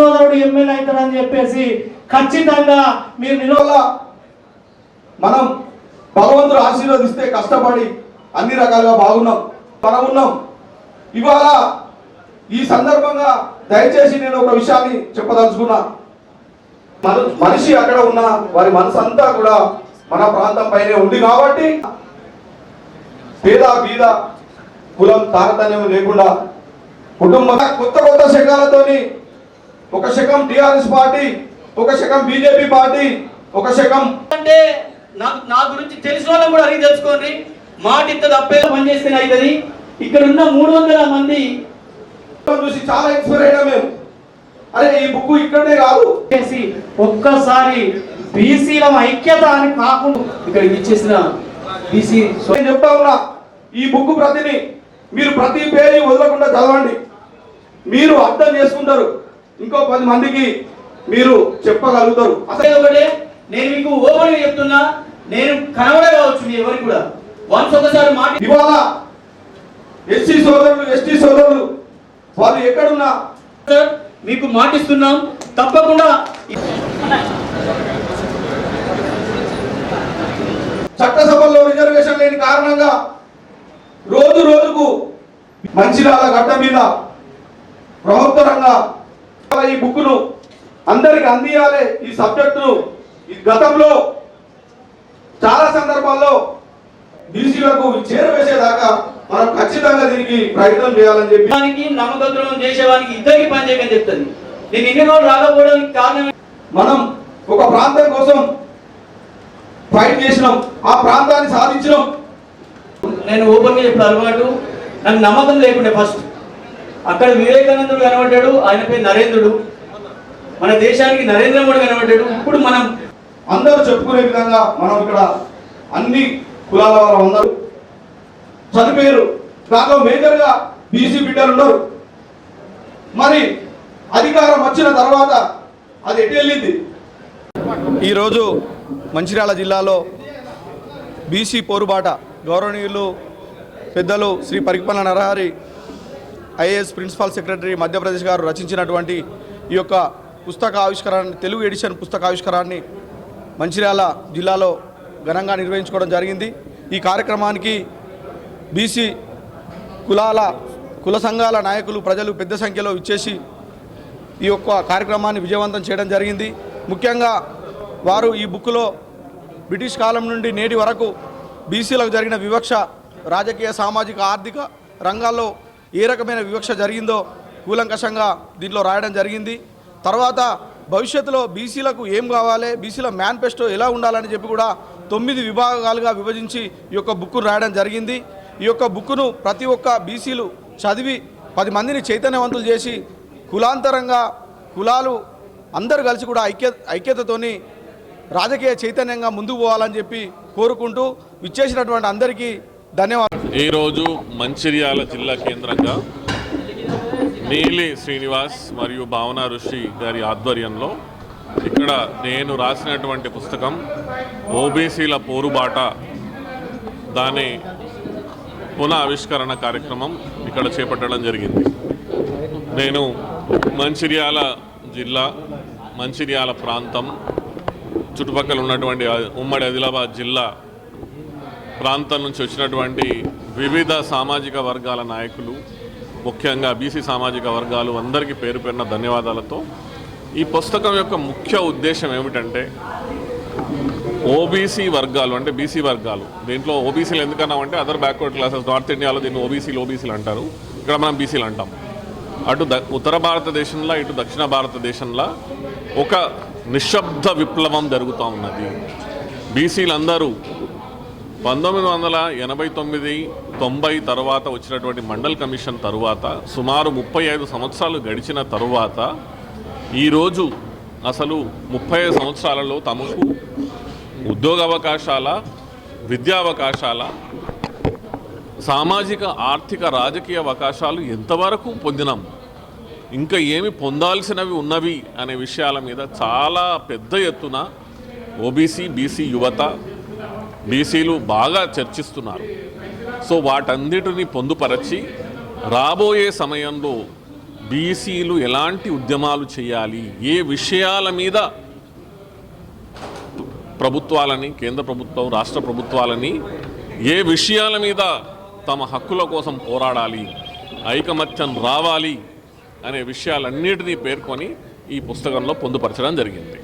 సోదరుడు ఎమ్మెల్యే అవుతాడని చెప్పేసి ఖచ్చితంగా మీరు నిలవల మనం భగవంతుడు ఆశీర్వదిస్తే కష్టపడి అన్ని రకాలుగా బాగున్నాం మనం ఉన్నాం. ఇవాళ ఈ సందర్భంగా దయచేసి నేను ఒక విషయాన్ని చెప్పదలుచుకున్నా. మన మనిషి అక్కడ ఉన్న వారి మనసు అంతా కూడా మన ప్రాంతం పైనే ఉంది కాబట్టి పేద బీద కులం తారతమ్యం లేకుండా కుటుంబ కొత్త కొత్త శకాలతోని ఒక శకం టిఆర్ఎస్ పార్టీ ఒక శకం బీజేపీ పార్టీ ఒక శకం అంటే నాకు నా గురించి తెలిసిన వాళ్ళని కూడా అడిగి తెలుసుకోండి. మాట ఇంత తప్పే పనిచేస్తేనే అవుతుంది ఇక్కడ ఉన్న మూడు వందల మంది చూసి చాలా ఇన్స్పైర్ అయినా మేము. అరే ఈ బుక్ ఇక్కడే కాదు. చేసి ఒక్కసారి బీసీల ఐక్యత అని కాకుండా ఇక్కడ ఇచ్చేసిన బీసీ నేను చెప్తా ఉన్నా ఈ బుక్ ప్రతిని మీరు ప్రతి పేజీ వదలకుండా చదవండి. మీరు అర్థం చేసుకుంటారు. ఇంకో పది మందికి మీరు చెప్పగలుగుతారు. అసలు ఒకటే నేను మీకు ఓపెన్ చెప్తున్నా నేను కనబడే కావచ్చు మీ ఎవరికి కూడా. వన్స్ ఒకసారి మాట ఇవాళ ఎస్సీ సోదరులు ఎస్టీ సోదరులు వాళ్ళు ఎక్కడున్నా? సార్, మీకు మాటిస్తున్నాం. తప్పకుండా చట్టసభల్లో రిజర్వేషన్ లేని కారణంగా రోజు రోజుకు మంచిర్యాల గడ్డ మీద ప్రభుత్వరంగా ఈ బుక్ను అందరికి అందియాలి ఈ సబ్జెక్టును. ఈ గతంలో చాలా సందర్భాల్లో బీసీలకు చేరవేసేదాకా మనం ఖచ్చితంగా దీనికి ప్రయత్నం చేయాలని చెప్పి దానికి నమ్మకద్రోహం చేసేవానికి ఇద్దరికి పని చేయకని చెప్తుంది. నేను ఇన్ని రోజులు రాకపోవడానికి కారణం మనం ఒక ప్రాంతం కోసం ఫైట్ చేసినాం. ఆ ప్రాంతాన్ని సాధించినాం. నేను ఓపెన్గా చెప్పిన అలవాటు నాకు నమ్మకం లేకుండే ఫస్ట్. అక్కడ వివేకానందుడు కనబడ్డాడు ఆయన పేరు నరేంద్రుడు. మన దేశానికి నరేంద్ర మోడీ కనబడ్డాడు. ఇప్పుడు మనం అందరూ చెప్పుకునే విధంగా మనం ఇక్కడ అన్ని కులాల వారు అందరూ చనిపోయారు. దాంట్లో మేజర్గా బీసీ బిడ్డలు ఉన్నారు. మరి అధికారం వచ్చిన తర్వాత అది ఎటు వెళ్ళింది? ఈరోజు మంచిర్యాల జిల్లాలో బీసీ పోరుబాట గౌరవనీయులు పెద్దలు శ్రీ పరిపాలన Narahari IAS principal secretary Madhya Pradesh గారు రచించినటువంటి ఈ యొక్క పుస్తక ఆవిష్కరణ తెలుగు ఎడిషన్ పుస్తక ఆవిష్కరాన్ని మంచిర్యాల జిల్లాలో ఘనంగా నిర్వహించుకోవడం జరిగింది. ఈ కార్యక్రమానికి బీసీ కులాల కుల సంఘాల నాయకులు ప్రజలు పెద్ద సంఖ్యలో ఇచ్చేసి ఈ యొక్క కార్యక్రమాన్ని విజయవంతం చేయడం జరిగింది. ముఖ్యంగా వారు ఈ బుక్లో బ్రిటిష్ కాలం నుండి నేటి వరకు బీసీలకు జరిగిన వివక్ష రాజకీయ సామాజిక ఆర్థిక రంగాల్లో ఏ రకమైన వివక్ష జరిగిందో కూలంకషంగా దీంట్లో రాయడం జరిగింది. తర్వాత భవిష్యత్తులో బీసీలకు ఏం కావాలి బీసీల మేనిఫెస్టో ఎలా ఉండాలని చెప్పి కూడా తొమ్మిది విభాగాలుగా విభజించి ఈ యొక్క బుక్ను రాయడం జరిగింది. ఈ యొక్క బుక్ను ప్రతి ఒక్క బీసీలు చదివి పది మందిని చైతన్యవంతులు చేసి కులాంతరంగా కులాలు అందరూ కలిసి కూడా ఐక్య ఐక్యతతోని రాజకీయ చైతన్యంగా ముందుకు పోవాలని చెప్పి కోరుకుంటూ విచ్చేసినటువంటి అందరికీ ధన్యవాదాలు. ఈరోజు మంచిర్యాల జిల్లా కేంద్రంగా నీలి శ్రీనివాస్ మరియు భావన ఋషి గారి ఆధ్వర్యంలో ఇక్కడ నేను రాసినటువంటి పుస్తకం ఓబీసీల పోరుబాట దాని పునః ఆవిష్కరణ కార్యక్రమం ఇక్కడ చేపట్టడం జరిగింది. నేను మంచిర్యాల జిల్లా మంచిర్యాల ప్రాంతం చుట్టుపక్కల ఉన్నటువంటి ఉమ్మడి ఆదిలాబాద్ జిల్లా ప్రాంతం నుంచి వచ్చినటువంటి వివిధ సామాజిక వర్గాల నాయకులు ముఖ్యంగా బీసీ సామాజిక వర్గాలు అందరికీ పేరు పేరున ధన్యవాదాలతో ఈ పుస్తకం యొక్క ముఖ్య ఉద్దేశం ఏమిటంటే ఓబీసీ వర్గాలు అంటే బీసీ వర్గాలు. దీంట్లో ఓబీసీలు ఎందుకన్నామంటే అదర్ బ్యాక్వర్డ్ క్లాసెస్ నార్త్ ఇండియాలో దీన్ని ఓబీసీలు ఓబీసీలు అంటారు. ఇక్కడ మనం బీసీలు అంటాం. అటు ద ఉత్తర భారతదేశంలో ఇటు దక్షిణ భారతదేశంలో ఒక నిశ్శబ్ద విప్లవం జరుగుతూ ఉన్నది. బీసీలందరూ పంతొమ్మిది వందల ఎనభై తొమ్మిది తొంభై తర్వాత వచ్చినటువంటి మండల్ కమిషన్ తరువాత సుమారు ముప్పై ఐదు సంవత్సరాలు గడిచిన తరువాత ఈరోజు అసలు ముప్పై ఐదు సంవత్సరాలలో తమకు ఉద్యోగ అవకాశాల విద్యా అవకాశాల సామాజిక ఆర్థిక రాజకీయ అవకాశాలు ఎంతవరకు పొందినాం? ఇంకా ఏమి పొందాల్సినవి ఉన్నవి అనే విషయాల మీద చాలా పెద్ద ఎత్తున ఓబీసీ బీసీ యువత బీసీలు బాగా చర్చిస్తున్నారు. సో వాటన్నిటిని పొందుపరచి రాబోయే సమయంలో బీసీలు ఎలాంటి ఉద్యమాలు చేయాలి ఏ విషయాల మీద ప్రభుత్వాలని కేంద్ర ప్రభుత్వం రాష్ట్ర ప్రభుత్వాలని ఏ విషయాల మీద తమ హక్కుల కోసం పోరాడాలి ఐకమత్యం రావాలి అనే విషయాలన్నిటినీ పేర్కొని ఈ పుస్తకంలో పొందుపరచడం జరిగింది.